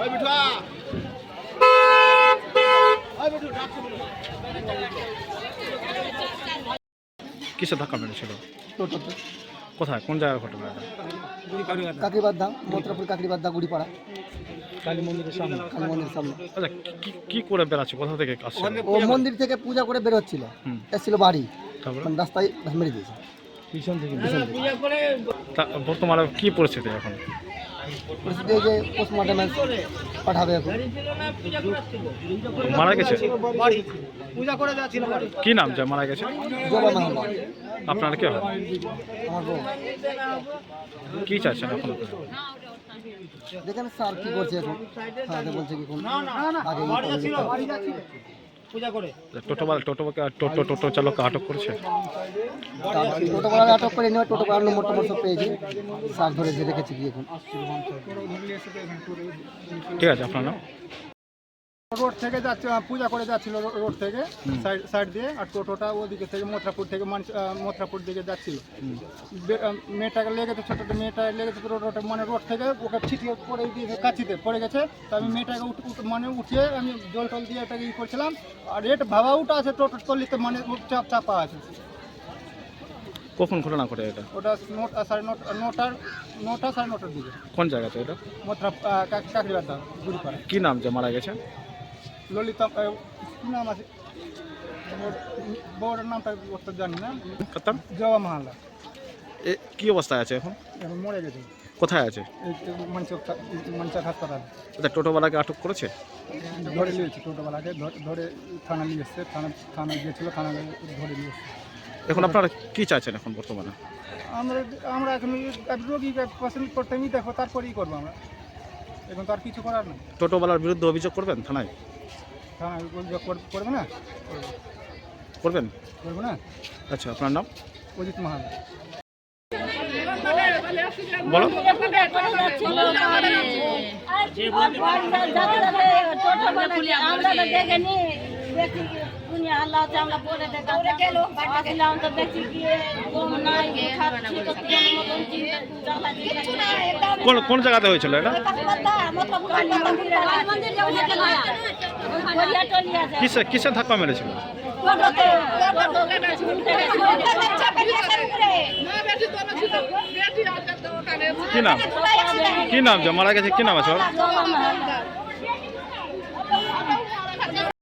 ওই বিঠুয়া ওই বিঠু ডাকছো কিসে ধাক্কা মেরেছিল টোটোতে। কোথায়? কোন জায়গায় ঘটনা কাকরিবাদ্দা মথুরাপুর কাকরিবাদ্দা গুড়িপাড়া। কালী মন্দিরের সামনে। কালী মন্দির সামনে। আচ্ছা কি- কি করে কোথা থেকে আসছে? ও মন্দির থেকে পূজা করে বেরোচ্ছিল। হুম। এসেছিল বাড়ি। মানে রাস্তায় মেরে দিয়েছে। পিছন থেকে। পিছন থেকে। তা- বর্তমানে কি পরিস্থিতি এখন? পরিস্থিতি যে পাঠাবে এখন। মারা গেছে? পূজা করে যাচ্ছিল কি নাম যা মারা গেছে? আপনার কে হয়? আমার বউ। কি চাচ্ছেন এখন? দেখেন স্যার কি করছে এখন। বলছে কি কোন আগে টোটোওয়ালা টোটোকে টোটো টোটো চালককে আটক করেছে। টোটো করার আটক করে নিয়ে টোটো করার নম্বর টম্বর সব পেয়েছে। স্যার ধরে যে রেখেছে কি এখন। ঠিক আছে আপনার নাম? রোড থেকে যাচ্ছে পূজা করে যাচ্ছিল রোড থেকে সাইড সাইড দিয়ে আর টোটোটা ওদিকে থেকে মথুরাপুর থেকে মথুরাপুর দিকে যাচ্ছিল। মেয়েটাকে লেগেছে ছোটটা মেয়েটা লেগেছে মানে রোড থেকে ওকে ছিটিয়ে পড়ে দিয়েছে কাছিতে পড়ে গেছে। তো আমি মেয়েটাকে মানে উঠিয়ে আমি জল টল দিয়ে এটাকে ই করছিলাম। আর এটা ভাবা উঠা আছে টোটো তলিতে মানে চাপ চাপা আছে। কখন ঘটনা ঘটে এটা? ওটা নোট সাড়ে নটা নটার নটা সাড়ে নটার দিকে। কোন জায়গাতে এটা? মথুরা কাকরিবাদা গুড়িপাড়া কি নাম যে মারা গেছে? ললিতা কি নাম আছে? বউটার নামটা অত জানি না। জবা মাহালা। এ কি অবস্থায় আছে এখন? এখন মরে গেছে। কোথায় আছে? হাসপাতাল। এটা টোটোওয়ালাকে আটক করেছে? ধরে নিয়েছে টোটোওয়ালাকে ধরে- থানা নিয়ে এসছে থানা থানা গিয়েছিল থানা ধরে নিয়ে এসছে। এখন আপনারা কি চাইছেন এখন বর্তমানে? আমরা আমরা এখন পছন্দ করতে দেখো তারপরেই করব আমরা। এখন তো আর কিছু করার নেই। টোটোওয়ালার বিরুদ্ধে অভিযোগ করবেন থানায়? থানা অভিযোগ করবে না? করবেন? করব না? আচ্ছা আপনার নাম? অজিত মাহালা। বলো। আমরা কোনো, কোন জায়গাতে হয়েছিল এটা? কিসে কিসে ধাক্কা মেরেছিল? কি নাম? কি নাম মারা গেছে? কি নাম আছে